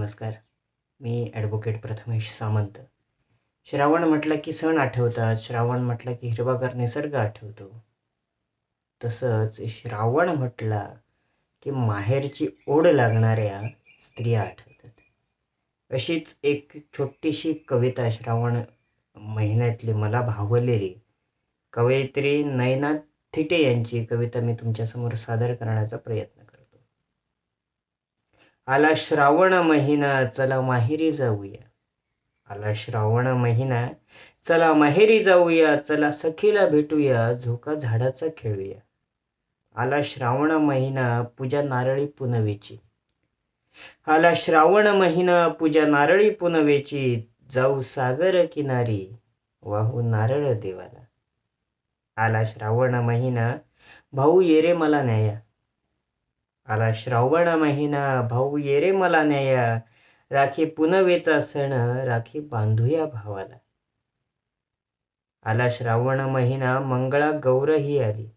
नमस्कार. मी ॲडव्होकेट प्रथमेश सामंत. श्रावण म्हटलं की सण आठवतात श्रावण म्हटलं की हिरवागार निसर्ग आठवतो. तसंच श्रावण म्हटला की माहेरची ओढ लागणाऱ्या स्त्रिया आठवतात. अशीच एक छोटीशी कविता श्रावण महिन्यातली मला भावलेली. कवयित्री नयना थिटे यांची कविता मी तुमच्यासमोर सादर करण्याचा प्रयत्न करतो. आला श्रावण महिना चला माहेरी जाऊया. आला श्रावण महिना चला माहेरी जाऊया चला सखीला भेटूया झोका झाडाचा खेळूया. आला श्रावण महिना पूजा नारळी पुनवेची. आला श्रावण महिना पूजा नारळी पुनवेची जाऊ सागर किनारी वाहू नारळ देवाला. आला श्रावण महिना भाऊ ये रे मला न्याया. आला श्रावण महिना भाऊ ये रे मला न्याया. राखी पुनवेचा सण राखी बांधूया भावाला. आला श्रावण महिना मंगळा गौरही आली.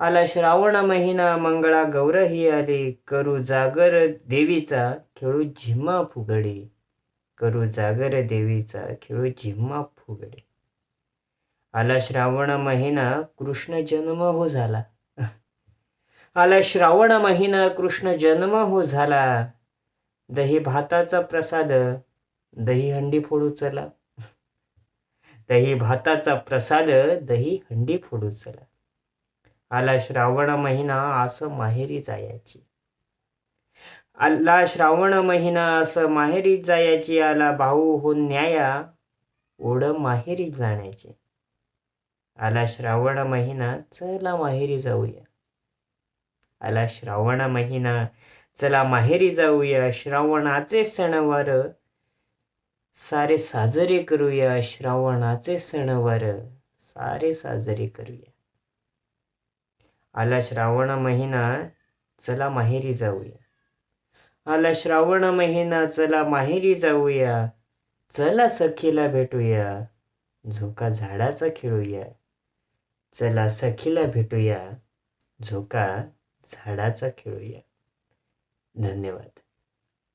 आला श्रावण महिना मंगळा गौरही आली. करू जागर देवीचा खेळू झिम्मा फुगडी. करू जागर देवीचा खेळू झिम्मा फुगडी. आला श्रावण महिना कृष्ण जन्म हो झाला. आला श्रावण महिना कृष्ण जन्म हो झाला. दही भाताचा प्रसाद दही हंडी फोडू चला दही भाताचा प्रसाद दही हंडी फोडू चला आला श्रावण महिना असं माहेरी जायाची. आला श्रावण महिना असं माहेरी जायाची. आला भाऊ हो न्याया ओढ माहेरी जाण्याची. आला श्रावण महिना चला माहेरी जाऊया. आला श्रावण महिना. चला माहेरी जाऊया. श्रावणाचे सणवार. सारे साजरे करूया. श्रावणाचे सणवार. सारे साजरे करूया. आला श्रावण महिना. चला माहेरी जाऊया. आला श्रावण महिना. चला माहेरी जाऊया. चला सखीला भेटूया. झोका झाडाचा खेळूया. चला सखीला भेटूया. झोका झाडाचा खेळूया धन्यवाद